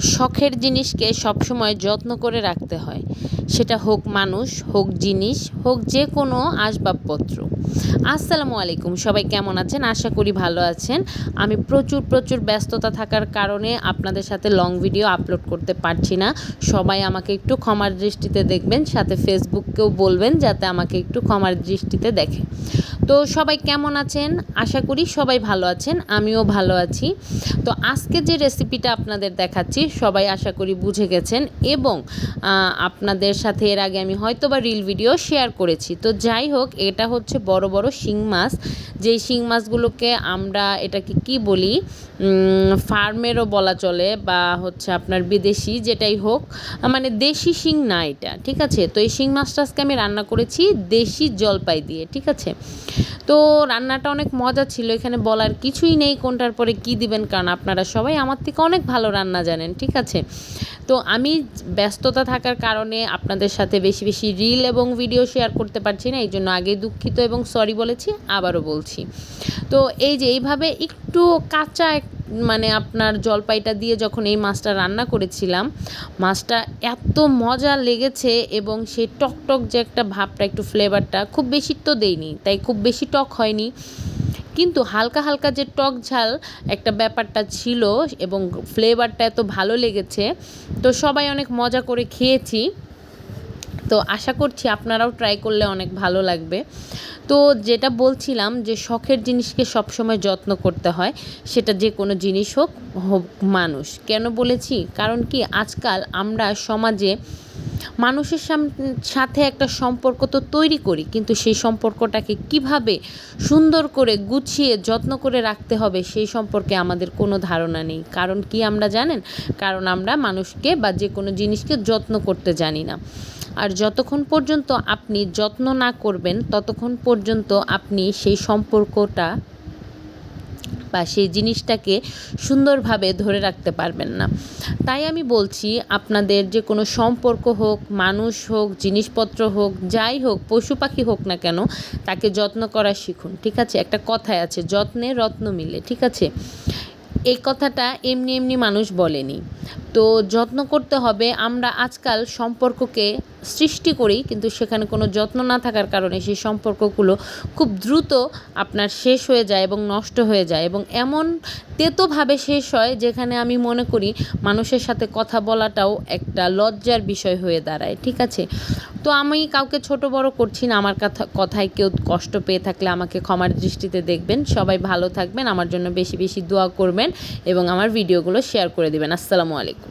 শখের জিনিসকে সবসময় যত্ন করে রাখতে হয়। সেটা হোক মানুষ হোক জিনিস হোক যে কোনো আসবাবপত্র। আসসালামু আলাইকুম সবাই কেমন আছেন? আশা করি ভালো আছেন। আমি প্রচুর প্রচুর ব্যস্ততা থাকার কারণে আপনাদের সাথে লং ভিডিও আপলোড করতে পারছি না। সবাই আমাকে একটু ক্ষমার দৃষ্টিতে দেখবেন সাথে ফেসবুককেও বলবেন যাতে আমাকে একটু ক্ষমার দৃষ্টিতে দেখে। তো সবাই কেমন আছেন? আশা করি সবাই ভালো আছেন আমিও ভালো আছি। তো আজকে যে রেসিপিটা আপনাদের দেখাচ্ছি সবাই আশা করি বুঝে গেছেন এবং আহ, আপনাদের সাথে এর আগে আমি হয়তো বা রিল ভিডিও শেয়ার করেছি। তো যাই হোক, এটা হচ্ছে বড় বড় শিং মাছ। যেই শিং মাছগুলোকে আমরা এটাকে কি বলি ফার্মেরও বলা চলে বা হচ্ছে আপনার বিদেশি যেটাই হোক মানে দেশি শিং না এটা, ঠিক আছে? তো এই শিং মাছটা আজকে আমি রান্না করেছি দেশি জলপাই দিয়ে, ঠিক আছে? তো রান্নাটা অনেক মজা ছিল, এখানে বলার কিছুই নেই কোনটার পরে কি দিবেন, কারণ আপনারা সবাই আমার থেকে অনেক ভালো রান্না জানেন, ঠিক আছে? তো আমি ব্যস্ততা থাকার কারণে আপনাদের সাথে বেশি বেশি রিল এবং ভিডিও শেয়ার করতে পারছি না, এই জন্য আগে দুঃখিত এবং সরি বলেছি, আবারও বলছি। তো এই যে এইভাবে একটু কাঁচা মানে আপনার জলপাইটা দিয়ে যখন এই মাছটা রান্না করেছিলাম, মাছটা এত মজা লেগেছে এবং সেই টকটক যে একটা ভাবটা, একটু ফ্লেভারটা খুব বেশি তো দেইনি, তাই খুব বেশি টক হয়নি। কিন্তু হালকা হালকা যে টক ঝাল একটা ব্যাপারটা ছিল এবং ফ্লেভারটা এত ভালো লেগেছে, তো সবাই অনেক মজা করে খেয়েছি। তো আশা করছি আপনারাও ট্রাই করলে অনেক ভালো লাগবে। তো যেটা বলছিলাম যে শখের জিনিসকে সবসময় যত্ন করতে হয়, সেটা যে কোনো জিনিস হোক হোক মানুষ। কেন বলেছি? কারণ কি আজকাল আমরা সমাজে মানুষের সাথে একটা সম্পর্ক তো তৈরি করি, কিন্তু সেই সম্পর্কটাকে কীভাবে সুন্দর করে গুছিয়ে, যত্ন করে রাখতে হবে সেই সম্পর্কে আমাদের কোনো ধারণা নেই। কারণ কি আমরা জানেন? কারণ আমরা মানুষকে বা যে কোনো জিনিসকে যত্ন করতে জানি না। আর যতক্ষণ পর্যন্ত আপনি যত্ন না করবেন, ততক্ষণ পর্যন্ত আপনি সেই সম্পর্কটা বা সেই জিনিসটাকে সুন্দরভাবে ধরে রাখতে পারবেন না। তাই আমি বলছি, আপনাদের যে কোনো সম্পর্ক হোক, মানুষ হোক, জিনিসপত্র হোক, যাই হোক, পশু পাখি হোক না কেন, তাকে যত্ন করা শিখুন, ঠিক আছে? একটা কথাই আছে, যত্নে রত্ন মিলে, ঠিক আছে? এই কথাটা এমনি এমনি মানুষ বলেনি। তো যত্ন করতে হবে। আমরা আজকাল সম্পর্ককে সৃষ্টি করি, কিন্তু সেখানে কোনো যত্ন না থাকার কারণে সেই সম্পর্কগুলো খুব দ্রুত আপনার শেষ হয়ে যায় এবং নষ্ট হয়ে যায় এবং এমন তেতোভাবে শেষ হয় যেখানে আমি মনে করি মানুষের সাথে কথা বলাটাও একটা লজ্জার বিষয় হয়ে দাঁড়ায়, ঠিক আছে? তো আমি কাউকে ছোট বড় করছি না, আমার কথা, কথায় কেউ কষ্ট পেয়ে থাকলে আমাকে ক্ষমার দৃষ্টিতে দেখবেন। সবাই ভালো থাকবেন, আমার জন্য বেশি বেশি দোয়া করবেন এবং আমার ভিডিওগুলো শেয়ার করে দেবেন। আসসালামু আলাইকুম।